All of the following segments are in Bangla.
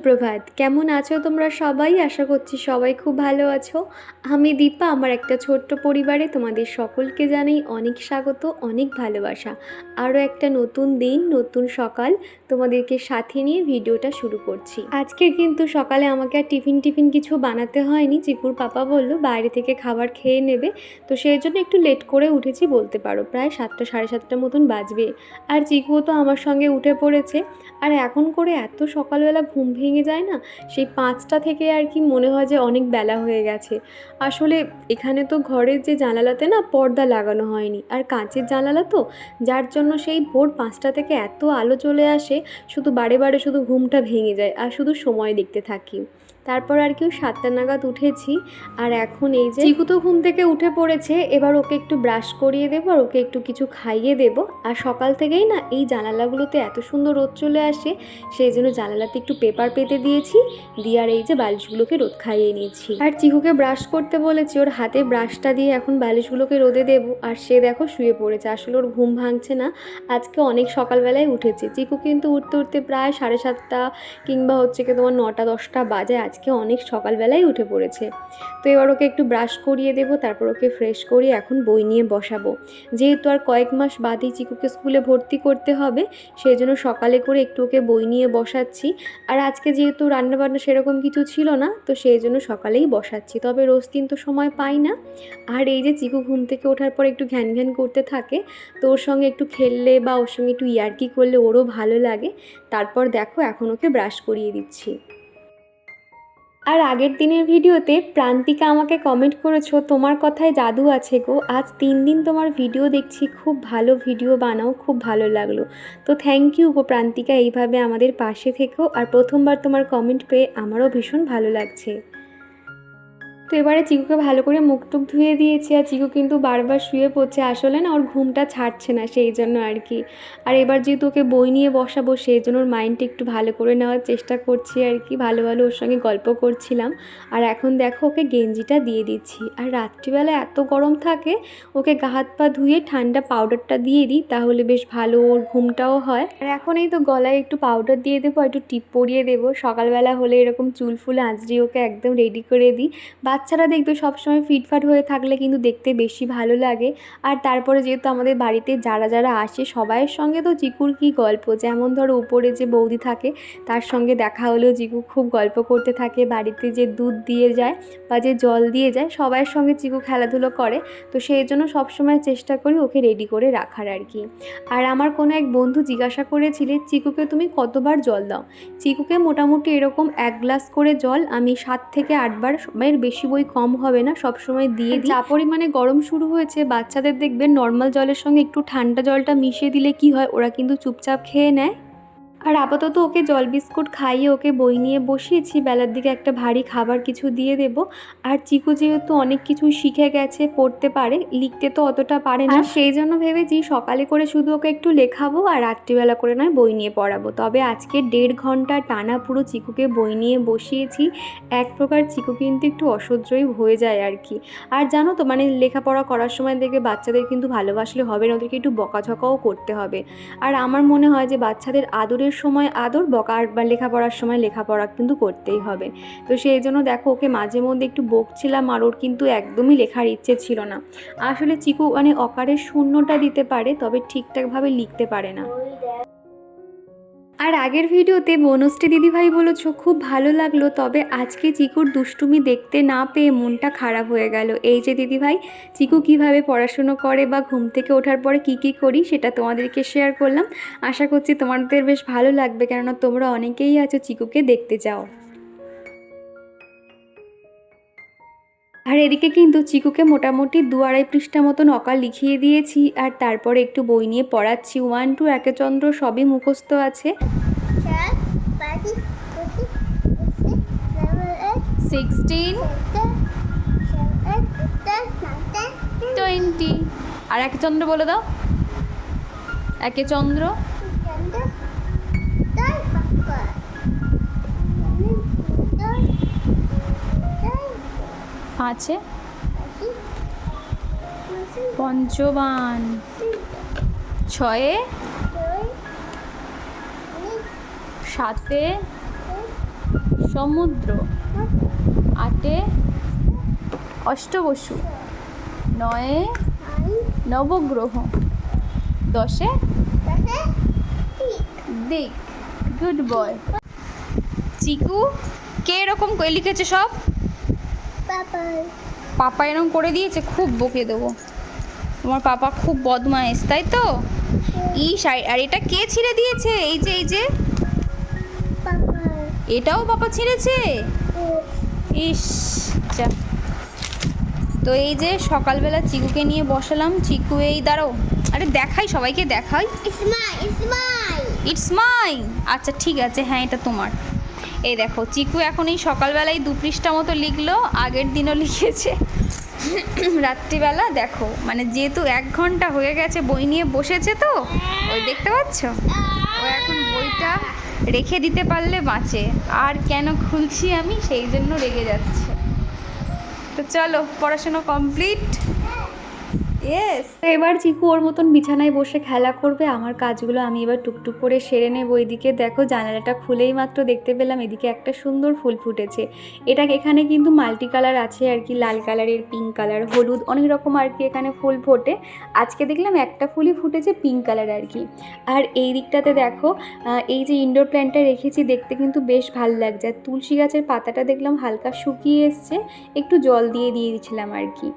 সুপ্রভাত। কেমন আছো তোমরা সবাই? আশা করছি সবাই খুব ভালো আছো। আমি দীপা, আমার একটা ছোট্ট পরিবারে তোমাদের সকলকে জানাই অনেক স্বাগত, অনেক ভালোবাসা। আরও একটা নতুন দিন, নতুন সকাল তোমাদেরকে সাথে নিয়ে ভিডিওটা শুরু করছি। আজকে কিন্তু সকালে আমাকে আর টিফিন টিফিন কিছু বানাতে হয়নি। চিকুর পাপা বলল, বাইরে থেকে খাবার খেয়ে নেবে। তো সেই জন্য একটু লেট করে উঠেছি বলতে পারো, প্রায় সাতটা, সাড়ে সাতটার মতন বাজবে। আর চিকুও তো আমার সঙ্গে উঠে পড়েছে। আর এখন করে এত সকালবেলা ঘুম ভেঙে যায় না? সেই পাঁচটা থেকে আর কি মনে হয় যে অনেক বেলা হয়ে গেছে। আসলে এখানে তো ঘরের যে জানালাতে না পর্দা লাগানো হয়নি। আর কাঁচের জানালা তো? যার জন্য সেই ভোর পাঁচটা থেকে এত আলো চলে আসে, শুধু বারে বারে শুধু ঘুমটা ভেঙে যায়, আর শুধু সময় দেখতে থাকি। তারপর আর কেউ সাতটা নাগাদ উঠেছি। আর এখন এই যে চিকু তো ঘুম থেকে উঠে পড়েছে, এবার ওকে একটু ব্রাশ করিয়ে দেবো আর ওকে একটু কিছু খাইয়ে দেবো। আর সকাল থেকেই না এই জানালাগুলোতে এত সুন্দর রোদ চলে আসে, সেই জন্য জানালাতে একটু পেপার পেতে দিয়েছি, দিয়ে আর এই যে বালিশগুলোকে রোদ খাইয়ে নিয়েছি। আর চিকুকে ব্রাশ করতে বলেছি, ওর হাতে ব্রাশটা দিয়ে এখন বালিশগুলোকে রোদে দেবো। আর সে দেখো শুয়ে পড়েছে, আসলে ওর ঘুম ভাঙছে না। আজকে অনেক সকালবেলায় উঠেছে। চিকু কিন্তু উঠতে উঠতে প্রায় সাড়ে সাতটা কিংবা হচ্ছে কি তোমার নটা দশটা বাজে আজকে। অনেক সকালবেলায় উঠে পড়েছে। তো এবার ওকে একটু ব্রাশ করিয়ে দেবো, তারপর ওকে ফ্রেশ করিয়ে এখন বই নিয়ে বসাবো। যেহেতু আর কয়েক মাস বাদেই চিকুকে স্কুলে ভর্তি করতে হবে সেই জন্য সকালে করে একটু ওকে বই নিয়ে বসাচ্ছি। আর আজকে যেহেতু রান্নাবান্না সেরকম কিছু ছিল না, তো সেই জন্য সকালেই বসাচ্ছি। তবে রোজ দিন তো সময় পাই না। আর এই যে চিকু ঘুম থেকে ওঠার পর একটু ঘ্যান ঘ্যান করতে থাকে, তো ওর সঙ্গে একটু খেললে বা ওর সঙ্গে একটু ইয়ার্কি করলে ওরও ভালো লাগে। তারপর দেখো এখন ওকে ব্রাশ করিয়ে দিচ্ছি। আর আগের দিনের ভিডিওতে প্রান্তিকা আমাকে কমেন্ট করেছ, তোমার কথায় জাদু আছে গো। আজ তিন দিন তোমার ভিডিও দেখছি, খুব ভালো ভিডিও বানাও, খুব ভালো লাগল। তো থ্যাংক ইউ গো প্রান্তিকা, এইভাবে আমাদের পাশে থেকেও আর প্রথমবার তোমার কমেন্ট পেয়ে আমারও ভীষণ ভালো লাগছে। তো এবারে চিকুকে ভালো করে মুখ টুক ধুয়ে দিয়েছি আর চিকু কিন্তু বারবার শুয়ে পড়ছে। আসলে না, ওর ঘুমটা ছাড়ছে না সেই জন্য আর কি। আর এবার যেহেতু ওকে বই নিয়ে বসাবো, সেই জন্য ওর মাইন্ডটা একটু ভালো করে নেওয়ার চেষ্টা করছি আর কি। ভালো ভালো ওর সঙ্গে গল্প করছিলাম। আর এখন দেখো ওকে গেঞ্জিটা দিয়ে দিচ্ছি। আর রাত্রিবেলা এত গরম থাকে, ওকে গা হাত পা ধুয়ে ঠান্ডা পাউডারটা দিয়ে দিই, তাহলে বেশ ভালো ওর ঘুমটাও হয়। আর এখন এই তো গলায় একটু পাউডার দিয়ে দেবো একটু টিপ পরিয়ে দেবো। সকালবেলা হলে এরকম চুল ফুল আঁচড়ি ওকে একদম রেডি করে দিই। বাচ্চারা দেখবে সবসময় ফিটফাট হয়ে থাকলে কিন্তু দেখতে বেশি ভালো লাগে। আর তারপরে যেহেতু আমাদের বাড়িতে যারা যারা আসে, সবাইয়ের সঙ্গে তো চিকুর কী গল্প? যেমন ধরো উপরে যে বৌদি থাকে, তার সঙ্গে দেখা হলেও জিকু খুব গল্প করতে থাকে। বাড়িতে যে দুধ দিয়ে যায় বা যে জল দিয়ে যায়, সবাইয়ের সঙ্গে চিকু খেলাধুলো করে। তো সেই জন্য সবসময় চেষ্টা করি ওকে রেডি করে রাখার আর কি। আর আমার কোনো এক বন্ধু জিজ্ঞাসা করেছিলে চিকুকে তুমি কতবার জল দাও? চিকুকে মোটামুটি এরকম এক গ্লাস করে জল আমি সাত থেকে আটবার এর বেশি বই কম হবে না, সবসময় দিয়ে দিই। যা পরিমাণে গরম শুরু হয়েছে, বাচ্চাদের দেখবেন নর্মাল জলের সঙ্গে একটু ঠান্ডা জলটা মিশিয়ে দিলে কি হয়, ওরা কিন্তু চুপচাপ খেয়ে নেয়। আর আপাতত ওকে জল বিস্কুট খাইয়ে ওকে বই নিয়ে বসিয়েছি। বেলার দিকে একটা ভারী খাবার কিছু দিয়ে দেব। আর চিকু যেহেতু অনেক কিছু শিখে গেছে পড়তে পারে লিখতে তো অতটা পারে না। সেই জন্য ভেবেছি সকালে করে শুধু ওকে একটু লেখাবো আর রাত্রিবেলা করে নয় বই নিয়ে পড়াবো। তবে আজকে দেড় ঘণ্টা টানা পুরো চিকুকে বই নিয়ে বসিয়েছি। এক প্রকার চিকু কিন্তু একটু অসহ্যই হয়ে যায় আর কি। আর জানো তো মানে লেখাপড়া করার সময় দেখে বাচ্চাদের কিন্তু ভালোবাসলে হবে না ওদেরকে একটু বকাঝকাও করতে হবে। আর আমার মনে হয় যে বাচ্চাদের আদরের সময় আদর বকা বা লেখাপড়ার সময় লেখাপড়া কিন্তু করতেই হবে। তো সেই জন্য দেখো, ওকে মাঝে মধ্যে একটু বকছিলাম, আর ওর কিন্তু একদমই লেখার ইচ্ছে ছিল না। আসলে চিকু মানে অকারের শূন্যটা দিতে পারে, তবে ঠিকঠাকভাবে লিখতে পারে না। আর আগের ভিডিওতে বনশ্রী দিদিভাই বলেছ, খুব ভালো লাগল, তবে আজকে চিকুর দুষ্টুমি দেখতে না পেয়ে মনটা খারাপ হয়ে গেল। এই যে দিদিভাই, চিকু কীভাবে পড়াশুনো করে বা ঘুম থেকে ওঠার পরে কি কি করি সেটা তোমাদেরকে শেয়ার করলাম। আশা করছি তোমাদের বেশ ভালো লাগবে, কেননা তোমরা অনেকেই আছো চিকুকে দেখতে চাও। আর এদিকে কিন্তু চিকুকে মোটামুটি দু আড়াই পৃষ্ঠা মতন অকাল লিখিয়ে দিয়েছি, আর তারপরে একটু বই নিয়ে পড়াচ্ছি। ওয়ান টু একে চন্দ্র সবই মুখস্থ আছে। সিক্সটিন টোয়েন্টি আর একে চন্দ্র বলে দাও। একে চন্দ্র পাখি পঞ্চবান। ছয়ে? সাতে? সমুদ্র। আটে? অষ্টবসু। নয়ে? নবগ্রহ। দশে? দিক। Good boy. চিকু, কে এরকম লিখেছে সব? পাপা এরকম করে দিয়েছে খুব বকে দেবো। তোমার পাপা খুব বদমাইশ তাই তো? ইস আর আর এটা কে ছিঁড়ে দিয়েছে? এই যে এই যে। এটাও পাপা ছিঁড়েছে? ইস যা। তো এই যে সকালবেলা চিকুকে নিয়ে বসালাম। চিকু এই দাঁড়াও। আরে দেখাই সবাইকে দেখাই। ইটস মাই আচ্ছা ঠিক আছে হ্যাঁ এটা তোমার। এই দেখো, চিকু এখন এই সকালবেলায় দু পৃষ্ঠা মতো লিখলো, আগের দিনও লিখেছে। রাত্রিবেলা দেখো মানে যেহেতু এক ঘণ্টা হয়ে গেছে বই নিয়ে বসেছে তো, ওই দেখতে পাচ্ছ? ও এখন বইটা রেখে দিতে পারলে বাঁচে। আর কেন খুলছি আমি, সেই জন্য রেগে যাচ্ছে। তো চলো, পড়াশোনা কমপ্লিট। এবার চিকু ওর মতন বিছানায় বসে খেলা করবে, আমার কাজগুলো আমি এবার টুকটুক করে সেরে নেব এদিকে। দেখো, জানালাটা খুলেই মাত্র দেখতে পেলাম, এদিকে একটা সুন্দর ফুল ফুটেছে। এটা এখানে কিন্তু মাল্টি কালার আছে আর কি, লাল কালারের, পিঙ্ক কালার, হলুদ, অনেক রকম আর কি এখানে ফুল ফোটে। আজকে দেখলাম একটা ফুলই ফুটেছে পিঙ্ক কালার আর কি। আর এই দিকটাতে দেখো এই যে ইনডোর প্ল্যান্টটা রেখেছি, দেখতে কিন্তু বেশ ভালো লাগছে। তুলসী গাছের পাতাটা দেখলাম হালকা শুকিয়ে এসছে, একটু জল দিয়ে দিয়ে দিয়েছিলাম আর কি।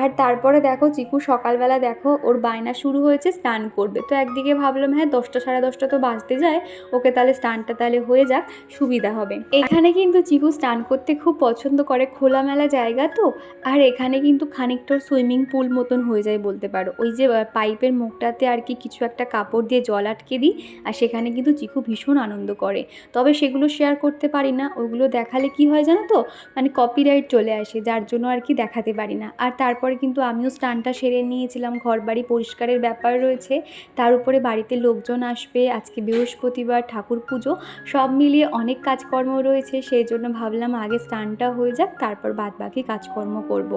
আর তারপরে দেখো, চিকু সকালবেলা দেখো, ওর বায়না শুরু হয়েছে, স্নান করবে। তো একদিকে ভাবলাম হ্যাঁ দশটা সাড়ে দশটা তো বাজতে যায়, ওকে তাহলে স্নানটা তাহলে হয়ে যাক, সুবিধা হবে। এখানে কিন্তু চিকু স্নান করতে খুব পছন্দ করে, খোলামেলা জায়গা তো, আর এখানে কিন্তু খানিকটা সুইমিং পুল মতন হয়ে যায় বলতে পারো। ওই যে পাইপের মুখটাতে আর কি কিছু একটা কাপড় দিয়ে জল আটকে দিই, আর সেখানে কিন্তু চিকু ভীষণ আনন্দ করে। তবে সেগুলো শেয়ার করতে পারি না, ওগুলো দেখালে কি হয় জানো তো মানে কপিরাইট চলে আসে, যার জন্য আর কি দেখাতে পারি না। আর তারপরে কিন্তু আমিও স্টানটা সেরে নিয়েছিলাম ঘর বাড়ি পরিষ্কারের ব্যাপার রয়েছে তার উপরে বাড়িতে লোকজন আসবে, আজকে বৃহস্পতিবার, ঠাকুর পুজো, সব মিলিয়ে অনেক কাজকর্ম রয়েছে সেই জন্য ভাবলাম আগে স্টানটা হয়ে যাক, তারপর বাদ বাকি কাজকর্ম করব।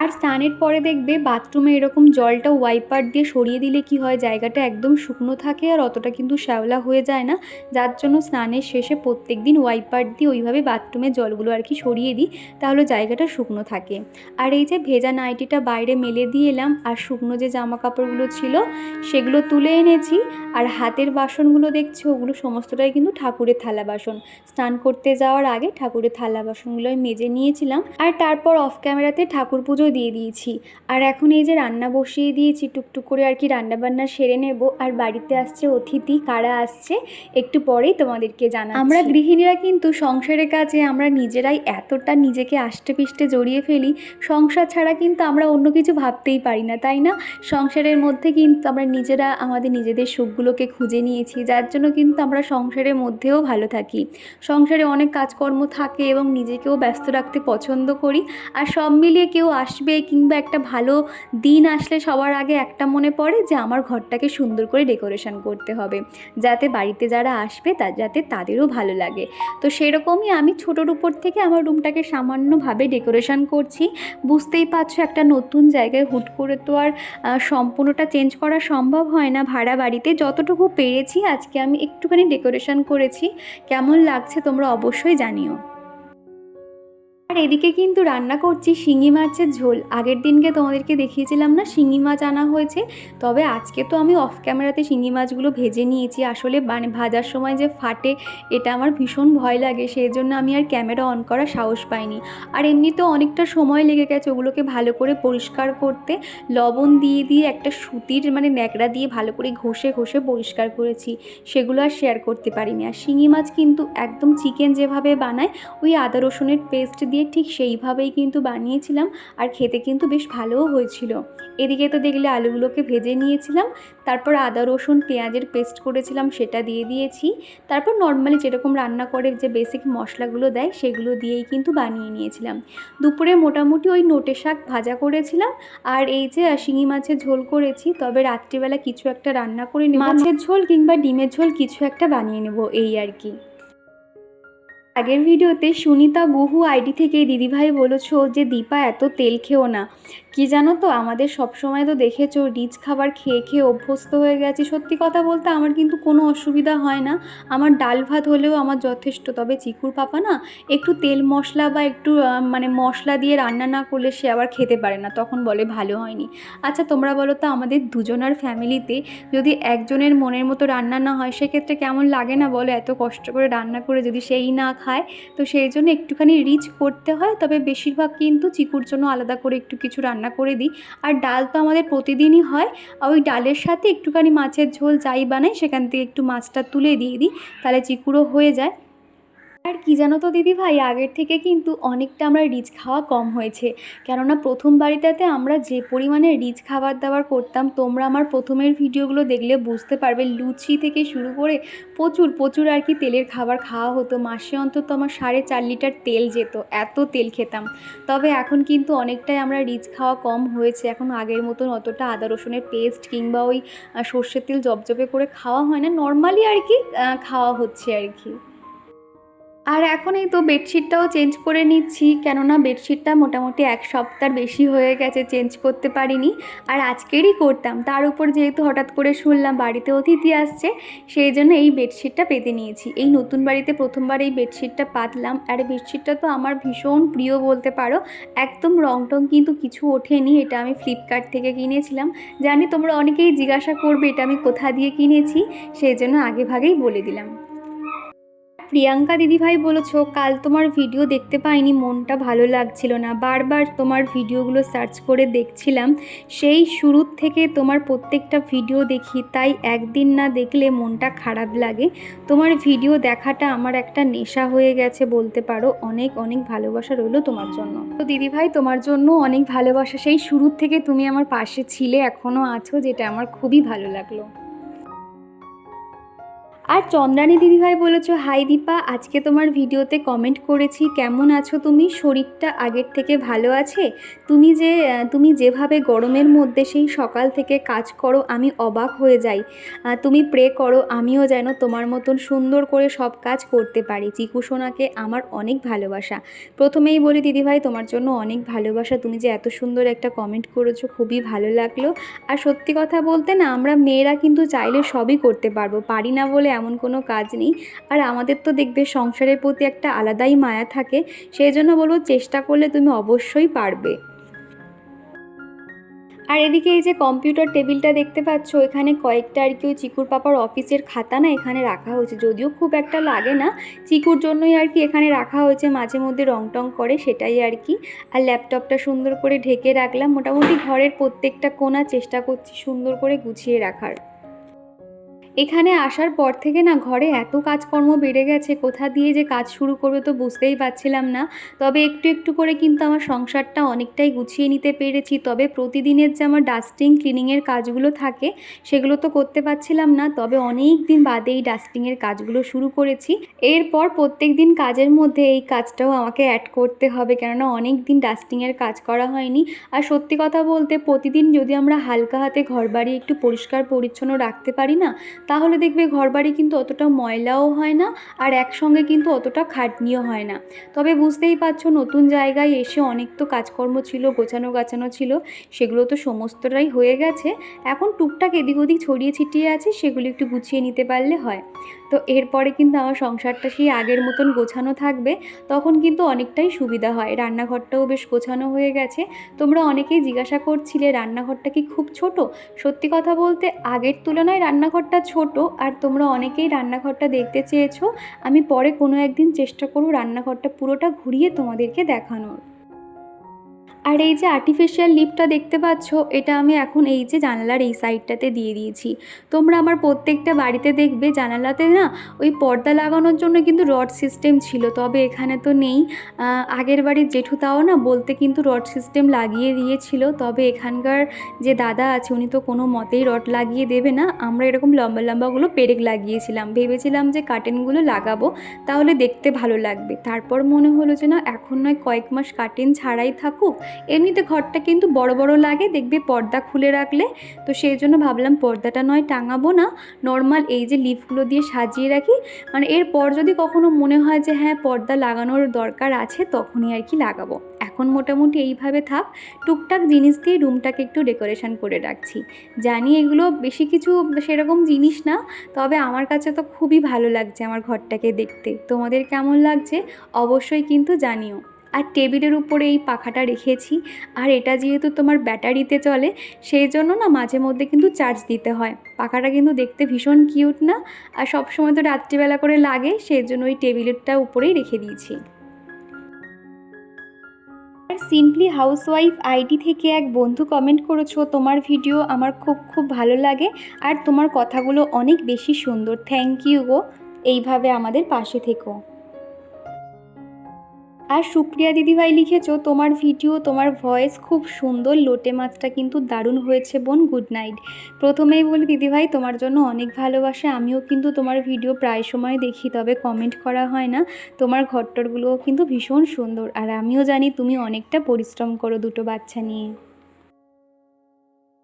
আর স্নানের পরে দেখবে বাথরুমে এরকম জলটা ওয়াইপার দিয়ে সরিয়ে দিলে কি হয়? জায়গাটা একদম শুকনো থাকে আর অতটা কিন্তু শ্যাওলা হয়ে যায় না। যার জন্য স্নানের শেষে প্রত্যেক দিন ওয়াইপার দিয়ে ওইভাবে বাথরুমের জলগুলো আর কি সরিয়ে দিই, তাহলে জায়গাটা শুকনো থাকে। আর এই যে ভেজা নাইটিটা বাইরে মেলে দিয়ে এলাম আর শুকনো যে জামা কাপড়গুলো ছিল, সেগুলো তুলে এনেছি। আর হাতের বাসনগুলো দেখছি, ওগুলো সমস্তটাই কিন্তু ঠাকুরের থালা বাসন। স্নান করতে যাওয়ার আগে ঠাকুরের থালা বাসনগুলো মেজে নিয়েছিলাম। আর তারপর অফ ক্যামেরাতে ঠাকুর পুজো দিয়ে দিয়েছি। আর এখন এই যে রান্না বসিয়ে দিয়েছি, টুকটুক করে আর কি রান্না বান্না সেরে নেব। আর বাড়িতে আসছে অতিথি, কারা আসছে, একটু পরেই তোমাদেরকে জানা আমরা গৃহিণীরা কিন্তু সংসারের কাজে আমরা নিজেরাই এতটা নিজেকে আষ্টে পিষ্টে জড়িয়ে ফেলি, সংসার ছাড়া কিন্তু আমরা অন্য কিছু ভাবতেই পারি না, তাই না? সংসারের মধ্যে কিন্তু আমরা নিজেরা আমাদের নিজেদের সুখগুলোকে খুঁজে নিয়েছি, যার জন্য কিন্তু আমরা সংসারের মধ্যেও ভালো থাকি। সংসারে অনেক কাজকর্ম থাকে এবং নিজেকেও ব্যস্ত রাখতে পছন্দ করি। আর সব মিলিয়ে কেউ আসবে কিংবা একটা ভালো দিন আসলে সবার আগে একটা মনে পড়ে যে আমার ঘরটাকে সুন্দর করে ডেকোরেশন করতে হবে। যাতে বাড়িতে যারা আসবে তা, যাতে তাদেরও ভালো লাগে। তো সেরকমই আমি ছোটোর উপর থেকে আমার রুমটাকে সামান্যভাবে ডেকোরেশন করছি। বুঝতেই পারছ একটা নতুন জায়গায় হুট করে তো আর সম্পূর্ণটা চেঞ্জ করা সম্ভব হয় না। ভাড়া বাড়িতে যতটুকু পেরেছি আজকে আমি একটুখানি ডেকোরেশন করেছি। কেমন লাগছে তোমরা অবশ্যই জানিও। আর এদিকে কিন্তু রান্না করছি শিঙি মাছের ঝোল। আগের দিনকে তোমাদেরকে দেখিয়েছিলাম না, শিঙি মাছ আনা হয়েছে। তবে আজকে তো আমি অফ ক্যামেরাতে শিঙি মাছগুলো ভেজে নিয়েছি। আসলে মানে ভাজার সময় যে ফাটে, এটা আমার ভীষণ ভয় লাগে। সেই জন্য আমি আর ক্যামেরা অন করার সাহস পাইনি। আর এমনিতেও অনেকটা সময় লেগে গেছে ওগুলোকে ভালো করে পরিষ্কার করতে। লবণ দিয়ে দিয়ে একটা সুতির মানে ন্যাকড়া দিয়ে ভালো করে ঘষে ঘষে পরিষ্কার করেছি। সেগুলো আর শেয়ার করতে পারিনি। আর শিঙি মাছ কিন্তু একদম চিকেন যেভাবে বানায়, ওই আদা রসুনের পেস্ট দিয়ে ঠিক সেইভাবেই কিন্তু বানিয়েছিলাম আর খেতে কিন্তু বেশ ভালোও হয়েছিল। এদিকে তো দেখলে আলুগুলোকে ভেজে নিয়েছিলাম তারপর আদা রসুন পেঁয়াজের পেস্ট করেছিলাম সেটা দিয়ে দিয়েছি। তারপর নর্মালি যেরকম রান্না করে যে বেসিক মশলাগুলো দেয় সেগুলো দিয়েই কিন্তু বানিয়ে নিয়েছিলাম। দুপুরে মোটামুটি ওই নোটে শাক ভাজা করেছিলাম আর এই যে শিঙি মাছের ঝোল করেছি তবে রাত্রিবেলা কিছু একটা রান্না করে নেব। মাছের ঝোল কিংবা ডিমের ঝোল কিছু একটা বানিয়ে নেব এই আর কি। আগের ভিডিওতে সুনিতা গুহু আইডি থেকে দিদিভাই বলেছ যে, দীপা, এত তেল খেও না। কি জানো তো, আমাদের সব সময় তো দেখেছ, রিচ খাবার খেয়ে খেয়ে অভ্যস্ত হয়ে গেছি। সত্যি কথা বলতে আমার কিন্তু কোনো অসুবিধা হয় না। আমার ডাল ভাত হলেও আমার যথেষ্ট। তবে চিকুর পাপা না, একটু তেল মশলা বা একটু মানে মশলা দিয়ে রান্না না করলে সে আবার খেতে পারে না। তখন বলে, ভালো হয়নি। আচ্ছা তোমরা বলো তো, আমাদের দুজনার ফ্যামিলিতে যদি একজনের মনের মতো রান্না না হয়, সেক্ষেত্রে কেমন লাগে না? বলো, এত কষ্ট করে রান্না করে যদি সেই না খায় তো সেই জন্য একটুখানি রিচ করতে হয়। তবে বেশিরভাগ কিন্তু চিকুর জন্য আলাদা করে একটু কিছু রান্না করে দিই। আর ডাল তো আমাদের প্রতিদিনই হয়। আর ওই ডালের সাথে একটুখানি মাছের ঝোল যাই বানাই, সেখান থেকে একটু মাছটা তুলে দিয়ে দিই। তাহলে চিকুরও হয়ে যায়। আর কি জানো তো, দিদি ভাই? আগের থেকে কিন্তু অনেকটা আমরা রিচ খাওয়া কম হয়েছে। কেননা প্রথম বাড়িটাতে আমরা যে পরিমাণে রিচ খাবার দাবার করতাম, তোমরা আমার প্রথমের ভিডিওগুলো দেখলে বুঝতে পারবে লুচি থেকে শুরু করে প্রচুর প্রচুর আর কি তেলের খাবার খাওয়া হতো। মাসে অন্তত আমার সাড়ে চার লিটার তেল যেত, এত তেল খেতাম। তবে এখন কিন্তু অনেকটাই আমরা রিচ খাওয়া কম হয়েছে। এখন আগের মতন অতটা আদা রসুনের পেস্ট কিংবা ওই সর্ষের তেল জবজবে করে খাওয়া হয় না। নর্মালি আর কি খাওয়া হচ্ছে আর কি। আর এখন এই তো বেডশিটটাও চেঞ্জ করে নিচ্ছি, কেননা বেডশিটটা মোটামুটি এক সপ্তাহ বেশি হয়ে গেছে, চেঞ্জ করতে পারিনি। আর আজকেরই করতাম, তার উপর যেহেতু হঠাৎ করে শুনলাম বাড়িতে অতিথি আসছে, সেই জন্য এই বেডশিটটা পেতে নিয়েছি। এই নতুন বাড়িতে প্রথমবার এই বেডশিটটা পাতলাম, আর বেডশিটটা তো আমার ভীষণ প্রিয় বলতে পারো, একদম রং টং কিন্তু কিছু ওঠেনি, এটা আমি ফ্লিপকার্ট থেকে কিনেছিলাম। জানি তোমরা অনেকেই জিজ্ঞাসা করবে, এটা আমি কোথা দিয়ে কিনেছি, সেই জন্য আগে ভাগেই বলে দিলাম। প্রিয়াঙ্কা দিদিভাই বলেছ, কাল তোমার ভিডিও দেখতে পাইনি, মনটা ভালো লাগছিল না। বারবার তোমার ভিডিওগুলো সার্চ করে দেখছিলাম, সেই শুরুর থেকে তোমার প্রত্যেকটা ভিডিও দেখি, তাই একদিন না দেখলে মনটা খারাপ লাগে। তোমার ভিডিও দেখাটা আমার একটা নেশা হয়ে গেছে বলতে পারো, অনেক অনেক ভালোবাসা রইল তোমার জন্য। তো দিদিভাই, তোমার জন্য অনেক ভালোবাসা, সেই শুরুর থেকে তুমি আমার পাশে ছিলে এখনও আছো, যেটা আমার খুবই ভালো লাগল। আর চন্দ্রানী দিদিভাই বলেছ, হাই দীপা, আজকে তোমার ভিডিওতে কমেন্ট করেছি, কেমন আছো তুমি? শরীরটা আগের থেকে ভালো আছে? তুমি যে তুমি যেভাবে গরমের মধ্যে সেই সকাল থেকে কাজ করো, আমি অবাক হয়ে যাই। তুমি প্রে করো, আমিও যেন তোমার মতন সুন্দর করে সব কাজ করতে পারি। চিকু সোনাকে আমার অনেক ভালোবাসা। প্রথমেই বলি, দিদিভাই, তোমার জন্য অনেক ভালোবাসা। তুমি যে এত সুন্দর একটা কমেন্ট করেছ, খুবই ভালো লাগল। আর সত্যি কথা বলতে না, আমরা মেয়েরা কিন্তু চাইলে সবই করতে পারব। পারি না বলে এমন কোনো কাজ নেই। আর আমাদের তো দেখবে সংসারের প্রতি একটা আলাদাই মায়া থাকে, সেই জন্য বলব চেষ্টা করলে তুমি অবশ্যই পারবে। আর এদিকে এই যে কম্পিউটার টেবিলটা দেখতে পাচ্ছ, এখানে কয়েকটা আর কি ওই চিকুর পাপার অফিসের খাতা না এখানে রাখা হয়েছে। যদিও খুব একটা লাগে না, চিকুর জন্যই আর কি এখানে রাখা হয়েছে, মাঝে মধ্যে রং টং করে সেটাই আর কি। আর ল্যাপটপটা সুন্দর করে ঢেকে রাখলাম, মোটামুটি ঘরের প্রত্যেকটা কোণা চেষ্টা করছি সুন্দর করে গুছিয়ে রাখার। এখানে আসার পর থেকে না ঘরে এত কাজকর্ম বেড়ে গেছে, কোথা দিয়ে যে কাজ শুরু করবে তো বুঝতেই পারছিলাম না। তবে একটু একটু করে কিন্তু আমার সংসারটা অনেকটাই গুছিয়ে নিতে পেরেছি। তবে প্রতিদিনের যে আমার ডাস্টিং ক্লিনিংয়ের কাজগুলো থাকে, সেগুলো তো করতে পারছিলাম না। তবে অনেক দিন বাদে এই ডাস্টিংয়ের কাজগুলো শুরু করেছি। এরপর প্রত্যেক দিন কাজের মধ্যে এই কাজটাও আমাকে অ্যাড করতে হবে। কেননা অনেক দিন ডাস্টিংয়ের কাজ করা হয়নি। আর সত্যি কথা বলতে প্রতিদিন যদি আমরা হালকা হাতে ঘরবাড়ি একটু পরিষ্কার পরিচ্ছন্ন রাখতে পারি না তাহলে দেখবে ঘরবাড়ি কিন্তু অতটা ময়লাও হয় না আর একসঙ্গে কিন্তু অতটা খাটনিও হয় না। তবে বুঝতেই পারছ নতুন জায়গায় এসে অনেক তো কাজকর্ম ছিল, গোছানো গাছানো ছিল, সেগুলো তো সমস্তটাই হয়ে গেছে। এখন টুকটাক এদিক ওদিক ছড়িয়ে ছিটিয়ে আছে, সেগুলো একটু গুছিয়ে নিতে পারলে হয়। তো এরপরে কিন্তু আমার সংসারটা সেই আগের মতন গোছানো থাকবে, তখন কিন্তু অনেকটাই সুবিধা হয়। রান্নাঘরটাও বেশ গোছানো হয়ে গেছে। তোমরা অনেকেই জিজ্ঞাসা করছিলে রান্নাঘরটা কি খুব ছোট? সত্যি কথা বলতে আগের তুলনায় রান্নাঘরটা ছোট, আর তোমরা অনেকেই রান্নাঘরটা দেখতে চেয়েছো। আমি পরে কোনো একদিন চেষ্টা করব রান্নাঘরটা পুরোটা ঘুরিয়ে তোমাদেরকে দেখানোর। আর এই যে আর্টিফিশিয়াল লিপটা দেখতে পাচ্ছ, এটা আমি এখন এই যে জানালার এই সাইডটাতে দিয়ে দিয়েছি। তোমরা আমার প্রত্যেকটা বাড়িতে দেখবে, জানালাতে না ওই পর্দা লাগানোর জন্য কিন্তু রড সিস্টেম ছিল, তবে এখানে তো নেই। আগের বাড়ির জেঠু তাও না বলতে কিন্তু রড সিস্টেম লাগিয়ে দিয়েছিল, তবে এখানকার যে দাদা আছে, উনি তো কোনো মতেই রড লাগিয়ে দেবে না। আমরা এরকম লম্বা লম্বাগুলো পেরেক লাগিয়েছিলাম। ভেবেছিলাম যে কার্টেনগুলো লাগাবো, তাহলে দেখতে ভালো লাগবে। তারপর মনে হলো যে না, এখন নয় কয়েক মাস কার্টেন ছাড়াই থাকুক এমনিতে ঘরটা কিন্তু বড় বড় লাগে, দেখবে পর্দা খুলে রাখলে। তো সেই জন্য ভাবলাম পর্দাটা নয়, টাঙাবো না। নর্মাল এই যে লিফগুলো দিয়ে সাজিয়ে রাখি। মানে এরপর যদি কখনো মনে হয় যে হ্যাঁ পর্দা লাগানোর দরকার আছে, তখনই আর কি লাগাবো। এখন মোটামুটি এইভাবে থাক। টুকটাক জিনিস দিয়ে রুমটাকে একটু ডেকোরেশন করে রাখছি। জানি এগুলো বেশি কিছু সেরকম জিনিস না, তবে আমার কাছে তো খুবই ভালো লাগছে আমার ঘরটাকে দেখতে। তোমাদের কেমন লাগছে? অবশ্যই কিন্তু জানিও। আর টেবিলের উপরে এই পাখাটা রেখেছি। আর এটা যেহেতু তোমার ব্যাটারিতে চলে, সেই জন্য না মাঝে মধ্যে কিন্তু চার্জ দিতে হয়। পাখাটা কিন্তু দেখতে ভীষণ কিউট না? আর সবসময় তো রাত্রিবেলা করে লাগে, সেই জন্য ওই টেবিলেরটা উপরেই রেখে দিয়েছি। আর সিম্পলি হাউসওয়াইফ আইডি থেকে এক বন্ধু কমেন্ট করেছ, তোমার ভিডিও আমার খুব খুব ভালো লাগে। আর তোমার কথাগুলো অনেক বেশি সুন্দর। থ্যাংক ইউ গো। এইভাবে আমাদের পাশে থেকো। আর সুপ্রিয়া দিদিভাই লিখেছো, তোমার ভিডিও, তোমার ভয়েস খুব সুন্দর। লোটে মাছটা কিন্তু দারুণ হয়েছে বোন গুড নাইট প্রথমেই বলি, দিদিভাই, তোমার জন্য অনেক ভালোবাসা। আমিও কিন্তু তোমার ভিডিও প্রায় সময় দেখি, তবে কমেন্ট করা হয় না। তোমার ঘরটরগুলোও কিন্তু ভীষণ সুন্দর। আর আমিও জানি তুমি অনেকটা পরিশ্রম করো দুটো বাচ্চা নিয়ে।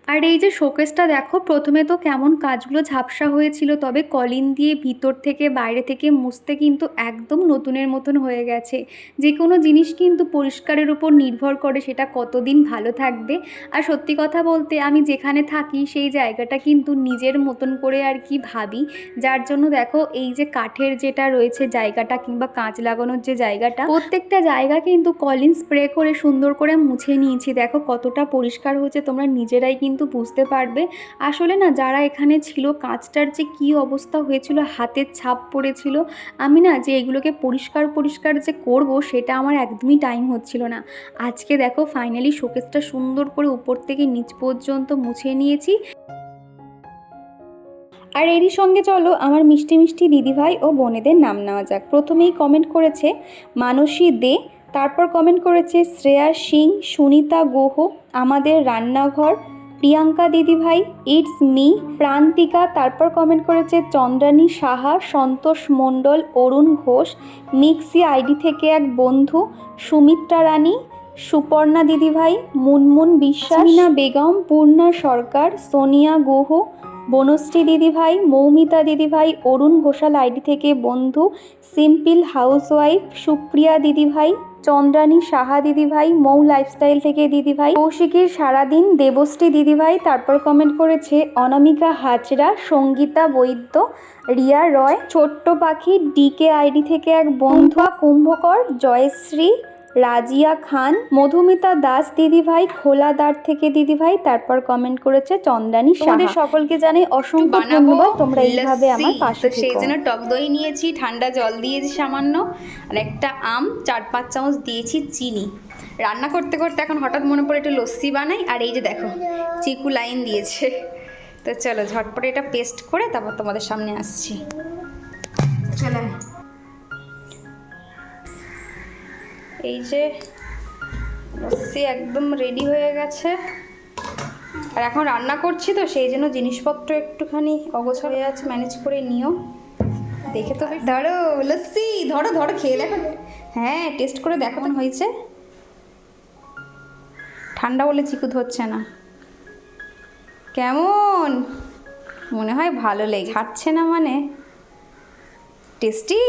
আর এই যে শোকেসটা দেখো, প্রথমে তো কেমন কাজগুলো ঝাপসা হয়েছিল, তবে কলিন দিয়ে ভিতর থেকে বাইরে থেকে মুছতে কিন্তু একদম নতুনের মতন হয়ে গেছে। যে কোনো জিনিস কিন্তু পরিষ্কারের উপর নির্ভর করে সেটা কতদিন ভালো থাকবে। আর সত্যি কথা বলতে আমি যেখানে থাকি সেই জায়গাটা কিন্তু নিজের মতন করে আর কি ভাবি। যার জন্য দেখো, এই যে কাঠের যেটা রয়েছে জায়গাটা কিংবা কাঁচ লাগানোর যে জায়গাটা, প্রত্যেকটা জায়গা কিন্তু কলিন স্প্রে করে সুন্দর করে মুছে নিয়েছি। দেখো কতটা পরিষ্কার হয়েছে, তোমরা নিজেরাই কিন্তু বুঝতে পারবে। আসলে না, যারা এখানে ছিল কাঁচটার যে কী অবস্থা হয়েছিল, হাতের ছাপ পড়েছিল, আমি না যে এগুলোকে পরিষ্কার পরিষ্কার যে করব, সেটা আমার একদমই টাইম হচ্ছিল না। আজকে দেখো ফাইনালি শোকেসটা সুন্দর করে উপর থেকে নিচ পর্যন্ত মুছে নিয়েছি। আর এরই সঙ্গে চলো, আমার মিষ্টি মিষ্টি দিদিভাই ও বোনেদের নাম নেওয়া যাক। প্রথমেই কমেন্ট করেছে মানসী দে, তারপর কমেন্ট করেছে শ্রেয়া সিং, সুনিতা গুহ, আমাদের রান্নাঘর প্রিয়াঙ্কা দিদিভাই ইটস মি প্রান্তিকা তারপর কমেন্ট করেছে চন্দ্রানী সাহা সন্তোষ মণ্ডল অরুণ ঘোষ মিক্সি আইডি থেকে এক বন্ধু সুমিত্রা রানী সুপর্ণা দিদিভাই মুনমুন বিশ্বাস মিনা বেগম পূর্ণা সরকার সোনিয়া গুহ বনশ্রী দিদিভাই মৌমিতা দিদিভাই অরুণ ঘোষাল আইডি থেকে বন্ধু সিম্পল হাউসওয়াইফ সুপ্রিয়া দিদিভাই চন্দ্রানী সাহা দিদিভাই, মৌ লাইফস্টাইল থেকে দিদিভাই, কৌশিকীর সারাদিন দেবশ্রী দিদিভাই, তারপর কমেন্ট করেছে অনামিকা হাজরা, সঙ্গীতা বৈদ্য, রিয়া রয়, ছোট্ট পাখি ডিকে আইডি থেকে এক বন্ধুয়া কুম্ভকর, জয়শ্রী রাজিয়া খান মধুমিতা দাস দিদিভাই খোলাদার থেকে দিদিভাই তারপর কমেন্ট করেছে চন্দ্রানী তোমাদের সকলকে জানাই অসংখ্য ধন্যবাদ তোমরা এইভাবে আমার পাশে সেই জন্য টক দই নিয়েছি ঠান্ডা জল দিয়েছি সামান্য আর একটা আম চার পাঁচ চামচ দিয়েছি চিনি। রান্না করতে করতে এখন হঠাৎ মনে পড়ে একটু লস্যি বানাই আর এই যে দেখো চিকু লাইন দিয়েছে। তো চলো ঝটপটে এটা পেস্ট করে তারপর তোমাদের সামনে আসছি। চলো। এই যে লস্যি একদম রেডি হয়ে গেছে। আর এখন রান্না করছি তো সেই জন্য জিনিসপত্র একটুখানি অগোছাল হয়ে আছে ম্যানেজ করে নিও। দেখে তো ধরো লস্যি ধরো ধরো খেয়ে দেখো। হ্যাঁ টেস্ট করে দেখো কেমন হয়েছে। ঠান্ডা বলে চিকু ধরছে না। কেমন? মনে হয় ভালো লেগে খাচ্ছে না মানে? টেস্টি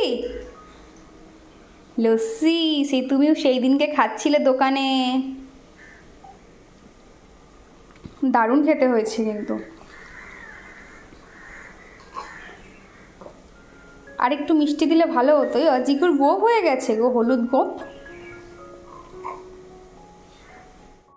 লস্যি, সেই তুমিও সেই দিনকে খাচ্ছিলে দোকানে। দারুণ খেতে হয়েছে কিন্তু। আর একটু মিষ্টি দিলে ভালো হতো। জিকুর গোপ হয়ে গেছে গো, হলুদ গোপ।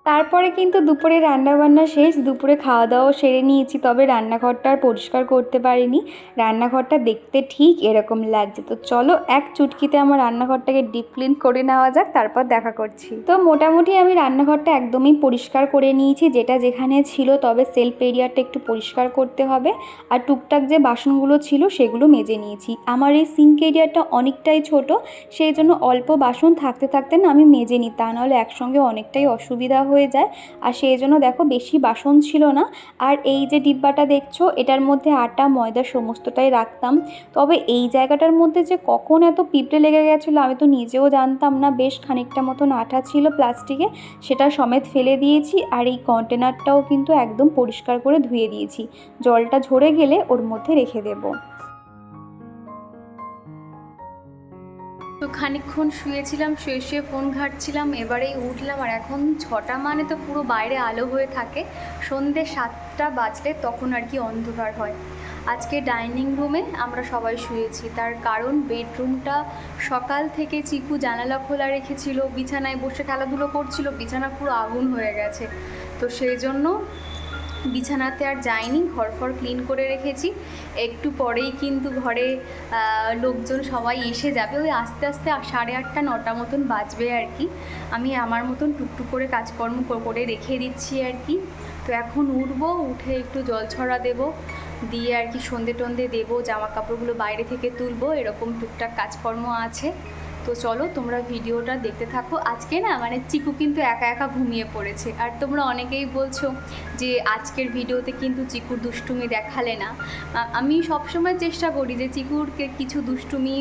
তারপরে কিন্তু দুপুরে রান্নাবান্না শেষ, দুপুরে খাওয়া দাওয়া সেরে নিয়েছি, তবে রান্নাঘরটা আর পরিষ্কার করতে পারিনি। রান্নাঘরটা দেখতে ঠিক এরকম লাগছে। তো চলো এক চুটকিতে আমার রান্নাঘরটাকে ডিপ ক্লিন করে নেওয়া যাক, তারপর দেখা করছি। তো মোটামুটি আমি রান্নাঘরটা একদমই পরিষ্কার করে নিয়েছি, যেটা যেখানে ছিল, তবে সেলফ এরিয়াটা একটু পরিষ্কার করতে হবে। আর টুকটাক যে বাসনগুলো ছিল, সেগুলো মেজে নিয়েছি। আমার এই সিঙ্ক এরিয়াটা অনেকটাই ছোট, সেই জন্য অল্প বাসন থাকতে থাকতে না আমি মেজে নিই তা নাহলে একসঙ্গে অনেকটাই অসুবিধা হয়ে যায়। আর সেই জন্য দেখো বেশি বাসন ছিল না। আর এই যে ডিব্বাটা দেখছ, এটার মধ্যে আটা, ময়দা সমস্তটাই রাখতাম। তবে এই জায়গাটার মধ্যে যে কখন এত পিঁপড়ে লেগে গেছিল, আমি তো নিজেও জানতাম না। বেশ খানিকটা মতন আঠা ছিল প্লাস্টিকে, সেটা সমেত ফেলে দিয়েছি। আর এই কন্টেনারটাও কিন্তু একদম পরিষ্কার করে ধুয়ে দিয়েছি। জলটা ঝরে গেলে ওর মধ্যে রেখে দেবো। তো খানিকক্ষণ শুয়েছিলাম, শুয়ে শুয়ে ফোন ঘাটছিলাম, এবারেই উঠলাম আর এখন ছটা মানে তো পুরো বাইরে আলো হয়ে থাকে। সন্ধে সাতটা বাজলে তখন আর কি অন্ধকার হয়। আজকে ডাইনিং রুমে আমরা সবাই শুয়েছি। তার কারণ বেডরুমটা সকাল থেকে চিকু জানালা খোলা রেখেছিল, বিছানায় বসে খেলাধুলো করছিল, বিছানা পুরো আগুন হয়ে গেছে। তো সেই জন্য বিছানাতে আর যাইনি ঘর ফর ক্লিন করে রেখেছি। একটু পরেই কিন্তু ঘরে লোকজন সবাই এসে যাবে। ওই আস্তে আস্তে সাড়ে আটটা, নটা মতন বাজবে আর কি। আমি আমার মতন টুকটুক করে কাজকর্ম করে রেখে দিচ্ছি আর কি। তো এখন উঠবো, উঠে একটু জল ছড়া দেবো। দিয়ে আর কি সন্ধে টন্ধে দেবো, জামা কাপড়গুলো বাইরে থেকে তুলবো, এরকম টুকটাক কাজকর্ম আছে। তো চলো তোমরা ভিডিওটা দেখতে থাকো। আজকে না মানে চিকু কিন্তু একা একা ঘুমিয়ে পড়েছে। আর তোমরা অনেকেই বলছো যে আজকের ভিডিওতে কিন্তু চিকুর দুষ্টুমি দেখালে না। আমি সবসময় চেষ্টা করি যে চিকুরকে কিছু দুষ্টুমি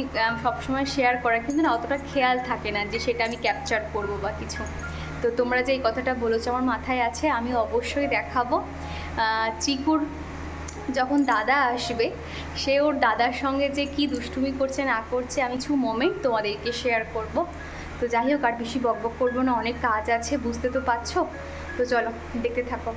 সবসময় শেয়ার করার। কিন্তু না অতটা খেয়াল থাকে না যে সেটা আমি ক্যাপচার করব বা কিছু। তো তোমরা যে এই কথাটা বলেছ, আমার মাথায় আছে, আমি অবশ্যই দেখাবো। চিকুর যখন দাদা আসবে, সে ওর দাদার সঙ্গে যে কি দুষ্টুমি করছে না করছে, আমি কিছু মোমেন্ট তোমাদেরকে শেয়ার করব। তো যাই হোক, আর বেশি বকবক করব না, অনেক কাজ আছে, বুঝতে তো পারছ? তো চলো, দেখতে থাকো।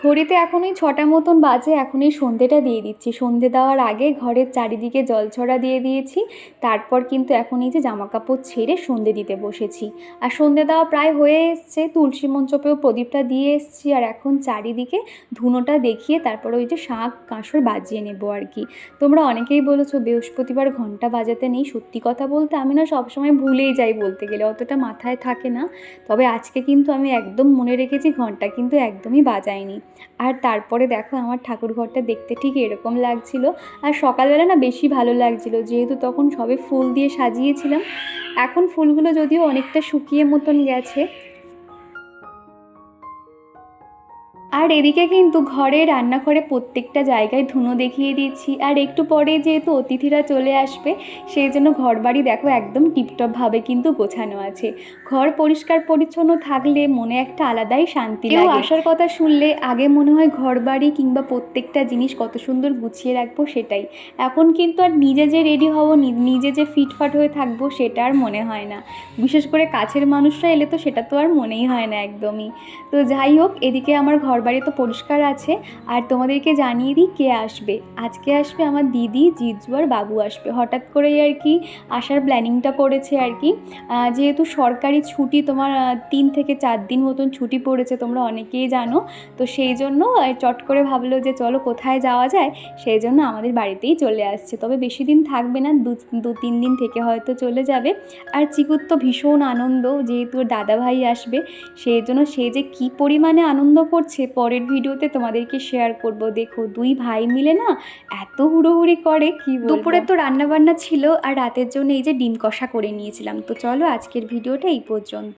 ঘড়িতে এখনই ছটা মতন বাজে, এখনই সন্ধেটা দিয়ে দিচ্ছি। সন্ধে দেওয়ার আগে ঘরের চারিদিকে জল ছড়া দিয়ে দিয়েছি। তারপর কিন্তু এখন এই যে জামা কাপড় ছেড়ে সন্ধে দিতে বসেছি। আর সন্ধে দেওয়া প্রায় হয়ে এসছে, তুলসী মঞ্চপেও প্রদীপটা দিয়ে এসছি। আর এখন চারিদিকে ধুনোটা দেখিয়ে তারপর ওই যে শাঁখ কাঁসর বাজিয়ে নেব আর কি। তোমরা অনেকেই বলেছ, বৃহস্পতিবার ঘণ্টা বাজাতে নেই। সত্যি কথা বলতে আমি না সবসময় ভুলেই যাই বলতে গেলে, অতটা মাথায় থাকে না। তবে আজকে কিন্তু আমি একদম মনে রেখেছি, ঘণ্টা কিন্তু একদমই বাজায়নি। আর তারপরে দেখো আমার ঠাকুর ঘরটা দেখতে ঠিক এরকম লাগছিল। আর সকালবেলা না বেশি ভালো লাগছিল, যেহেতু তখন সবে ফুল দিয়ে সাজিয়েছিলাম। এখন ফুলগুলো যদিও অনেকটা শুকিয়ে মতন গেছে আর এদিকে কিন্তু ঘরে রান্নাঘরে প্রত্যেকটা জায়গায় ধুনো দেখিয়ে দিচ্ছি। আর একটু পরে যেহেতু অতিথিরা চলে আসবে সেই জন্য ঘর বাড়ি দেখো একদম টিপটপভাবে কিন্তু গোছানো আছে। ঘর পরিষ্কার পরিচ্ছন্ন থাকলে মনে একটা আলাদাই শান্তি কেউ আসার কথা শুনলে আগে মনে হয় ঘর বাড়ি কিংবা প্রত্যেকটা জিনিস কত সুন্দর গুছিয়ে রাখব সেটাই। এখন কিন্তু আর নিজে যে রেডি হব নিজে যে ফিটফাট হয়ে থাকব সেটা আর মনে হয় না। বিশেষ করে কাছের মানুষরা এলে তো সেটা তো আর মনেই হয় না একদমই। তো যাই হোক এদিকে আমার ঘর বাড়ি তো পরিষ্কার আছে, আর তোমাদেরকে জানিয়ে দিই কে আসবে। আজকে আসবে আমার দিদি, জিজু আর বাবু আসবে। হঠাৎ করেই আর কি আসার প্ল্যানিংটা করেছে আর কি। যেহেতু সরকারি ছুটি তোমার তিন থেকে চার দিন মতন ছুটি পড়েছে তোমরা অনেকেই জানো, তো সেই জন্য চট করে ভাবলো যে চলো কোথায় যাওয়া যায়, সেই জন্য আমাদের বাড়িতেই চলে আসছে। তবে বেশি দিন থাকবে না, দু তিন দিন থেকে হয়তো চলে যাবে। আর চিকুর তো ভীষণ আনন্দ, যেহেতু দাদাভাই আসবে, সেই জন্য সে যে কী পরিমাণে আনন্দ করছে পরের ভিডিওতে তোমাদেরকে শেয়ার করব। দেখো, দুই ভাই মিলে না এত হুড়োহুড়ি করে, কি দুপুরে তো রান্নাবান্না ছিল আর রাতের জন্য এই যে ডিম কষা করে নিয়েছিলাম। তো চলো আজকের ভিডিওটা এই পর্যন্ত।